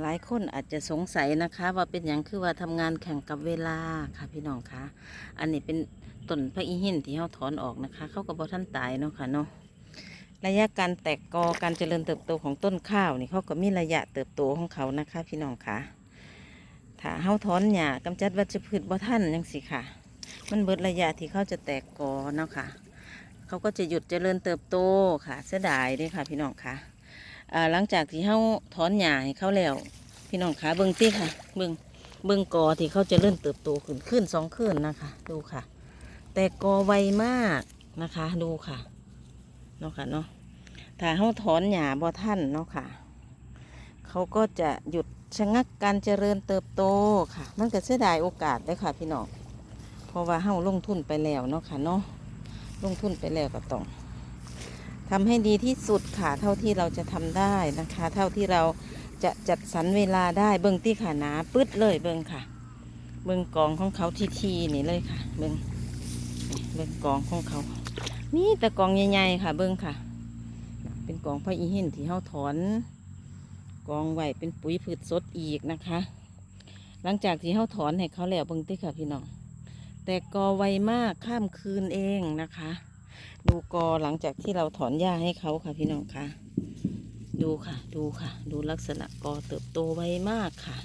หลายคนอาจจะสงสัยนะคะว่าเป็นอย่างคือว่าทำงานแข่งกับเวลาค่ะพี่น้องคะอันนี้เป็นต้นพระอีหินที่เขาถอนออกนะคะ เข้าก็บอท่านตายเนาะค่ะเนาะระยะการแตกกอการเจริญเติบโตของต้นข้าวนี่เขาก็มีระยะเติบโตของเขานะคะ พี่น้องคะถ้าเขาถอนหญ้ากำจัดวัชพืชบ่ท่านยังสิค่ะ มันเบิดระยะที่เขาจะแตกกอเนาะค่ะเขาก็จะหยุดเจริญเติบโตค่ะเสียดายด้วยค่ะ พี่น้องค่ะอ่า หลังจากที่เขาถอนหญ้าให้เขาแล้ว พี่น้องคะเบิ้งตี้ค่ะ เบิ้งเบิ้งกอที่เขาจะเริ่มเติบโตขึ้นขึ้นสองขึ้นนะคะ ดูค่ะ แต่กอไวมากนะคะ ดูค่ะเนาะค่ะเนาะถ้าเขาถอนหญ้าบ่ท่านเนาะค่ะเขาก็จะหยุดชะงักการเจริญเติบโตค่ะ มันก็เสียดายโอกาสเลยค่ะ พี่น้องเพราะว่าเขาลงทุนไปแล้วเนาะค่ะเนาะลงทุนไปแล้วก็ต้อง ทำให้ดีที่สุดค่ะเท่าที่เราจะทำได้นะคะ เท่าที่เราจะจัดสรรเวลาได้เบิ้งที่ขานาปึ๊ดเลยเบิ้งค่ะ เบิ้งกองของเขาทีทีๆนี่เลยค่ะ เบิ้งเบิ้งกองของเขา นี่แต่กองใหญ่ๆค่ะ เบิ้งค่ะ เป็นกองพระอีหินที่เขาถอน กองไวเป็นปุ๋ยพืชสดอีกนะคะ หลังจากที่เขาถอนให้เขาแล้วเบิ้งที่ค่ะพี่น้องแต่กอไวมากข้ามคืนเองนะคะ ดูกอหลังจากที่เราถอนหญ้าให้เขาค่ะพี่น้องค่ะ ดูค่ะ ดูค่ะ ดูลักษณะกอเติบโตไวมากค่ะ